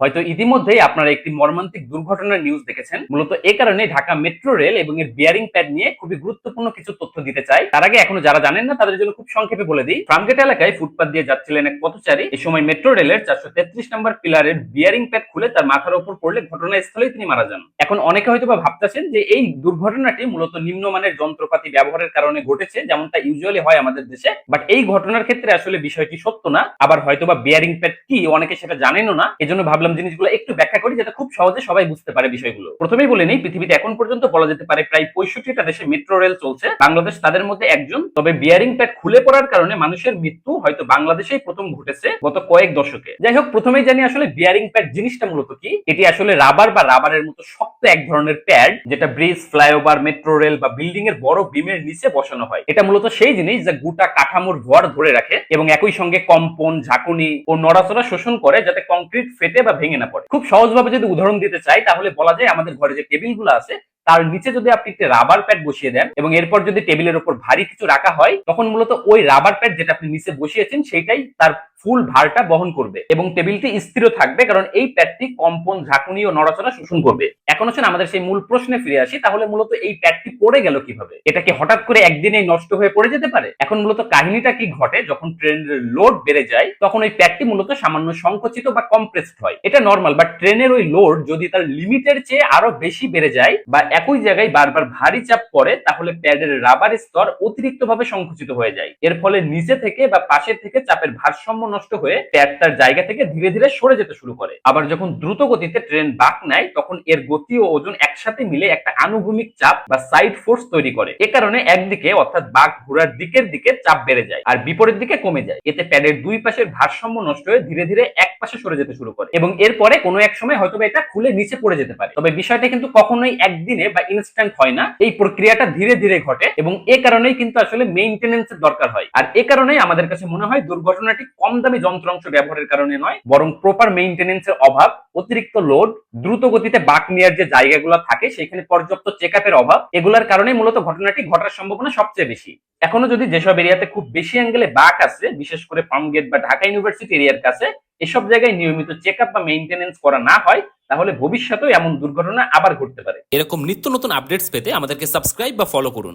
হয়তো ইতিমধ্যেই আপনারা একটি মর্মান্তিক দুর্ঘটনার নিউজ দেখেছেন। মূলত এ কারণে ঢাকা মেট্রো রেল এবং এর বিয়ারিং প্যাড নিয়ে খুবই গুরুত্বপূর্ণ কিছু তথ্য দিতে চাই। তার আগে এখনও যারা জানেন না, তাদের জন্য খুব সংক্ষেপে বলে দিই। ফার্মগেট এলাকায় ফুটপাত দিয়ে যাচ্ছিলেন এক পথচারী। এই সময় মেট্রো রেলের চারশো তেত্রিশ নম্বর পিলারের বিয়ারিং প্যাড খুলে তার মাথার উপর পড়লে ঘটনাস্থলেই তিনি মারা যান। এখন অনেকে হয়তো বা ভাবতেছেন যে এই দুর্ঘটনাটি মূলত নিম্নমানের যন্ত্রপাতি ব্যবহারের কারণে ঘটেছে, যেমনটা ইউজুয়ালি হয় আমাদের দেশে। বাট এই ঘটনার ক্ষেত্রে আসলে বিষয়টি সত্য না। আবার হয়তো বা বিয়ারিং প্যাড কি, অনেকে সেটা জানেনও না। এজন্য ভাবলাম জিনিসগুলো একটু ব্যাখ্যা করি যেটা খুব সহজে সবাই বুঝতে পারে বিষয়গুলো। প্রথমেই বলে নেই, পৃথিবীতে এখন পর্যন্ত বলা যেতে পারে প্রায় পঁয়ষট্টিটা দেশে মেট্রো রেল চলছে। বাংলাদেশ তাদের মধ্যে একজন, তবে বিয়ারিং প্যাড খুলে পড়ার কারণে মানুষের মৃত্যু হয়তো বাংলাদেশেই প্রথম ঘটেছে গত কয়েক দশকে। যাই হোক, প্রথমেই জানি আসলে বিয়ারিং প্যাড জিনিসটা মূলত কি। এটি আসলে রাবার বা রাবারের মতো শক্ত এক ধরনের প্যাড যেটা ব্রিজ ফ্লাইওভার মেট্রো রেল বা বিল্ডিং এর বড় বিমের নিচে বসানো হয়। এটা মূলত সেই জিনিস যা গোটা কাঠামোর ভর ধরে রাখে এবং একই সঙ্গে কম্পন, ঝাঁকুনি ও নড়াচড়া শোষণ করে যাতে কংক্রিট ফেটে বা ভেঙে না পড়ে। খুব সহজভাবে যদি উদাহরণ দিতে চাই, তাহলে বলা যায় আমাদের ঘরে যে টেবিলগুলো আছে, তার নিচে যদি আপনি একটি রাবার প্যাড বসিয়ে দেন এবং এরপর যদি টেবিলের উপর ভারী কিছু রাখা হয়, তখন মূলত ওই রাবার প্যাড যেটা আপনি নিচে বসিয়েছেন সেটাই তার ফুল ভারটা বহন করবে এবং টেবিলটি স্থির থাকবে, কারণ এই প্যাডটি কম্পন, ঝাঁকুনি ও নড়াচড়া শোষণ করবে। এখন হচ্ছে আমাদের সেই মূল প্রশ্নে ফিরে আসি, তাহলে মূলত এই প্যাডটি পড়ে গেল কীভাবে? এটা কি হঠাৎ করে একদিনেই নষ্ট হয়ে পড়ে যেতে পারে? এখন মূলত কাহিনীটা কি ঘটে? যখন ট্রেনের লোড বেড়ে যায়, তখন ওই প্যাডটি মূলত সামান্য সংকুচিত বা কম্প্রেসড হয়। এটা নর্মাল বা ট্রেনের ওই লোড যদি তার লিমিটের চেয়ে আরও বেশি বেড়ে যায় বা একই জায়গায় বারবার ভারী চাপ পড়ে, তাহলে প্যাডের রাবার স্তর অতিরিক্ত ভাবে সংকুচিত হয়ে যায়। এর ফলে নিচে থেকে বা পাশে থেকে চাপের ভারসাম্য নষ্ট হয়ে প্যাড তার জায়গা থেকে ধীরে ধীরে সরে যেতে শুরু করে। আবার যখন দ্রুত গতিতে ট্রেন বাঁক নেয়, তখন এর গতি ও ওজন একসাথে মিলে একটা আনুভূমিক চাপ বা সাইড ফোর্স তৈরি করে। এ কারণে একদিকে অর্থাৎ বাঘ ঘোরার দিকের দিকে চাপ বেড়ে যায় আর বিপরীত দিকে কমে যায়। এতে প্যাডের দুই পাশের ভারসাম্য নষ্ট হয়ে ধীরে ধীরে এক পাশে সরে যেতে শুরু করে এবং এরপরে কোনো এক সময় হয়তো এটা খুলে নিচে পড়ে যেতে পারে। তবে বিষয়টা কিন্তু কখনোই একদিনে বা ইনস্ট্যান্ট হয় না। এই প্রক্রিয়াটা ধীরে ধীরে ঘটে এবং এ কারণেই কিন্তু আসলে মেইনটেনেন্স এর দরকার হয়। আর এ কারণেই আমাদের কাছে মনে হয় দুর্ঘটনাটি কম দামি যন্ত্রাংশ ব্যবহারের কারণে নয়, বরং প্রপার মেইনটেনেন্স এর অভাব, অতিরিক্ত লোড দ্রুত গতিতে বাঁক নেওয়ার যে জায়গাগুলো থাকে, সেখানে পর্যাপ্ত চেক অভাব, এগুলোর কারণে মূলত ঘটনাটি ঘটার সম্ভাবনা সবচেয়ে বেশি। এখনও যদি যেসব এরিয়াতে খুব বেশি অ্যাঙ্গেলে বাক আছে বিশেষ করে ফার্মগেট বা ঢাকা ইউনিভার্সিটি এরিয়ার কাছে, এসব জায়গায় নিয়মিত চেক বা মেইনটেনেন্স করা না হয়, তাহলে ভবিষ্যতেও এমন দুর্ঘটনা আবার ঘটতে পারে। এরকম নিত্য নতুন আপডেটস পেতে আমাদেরকে সাবস্ক্রাইব বা ফলো করুন।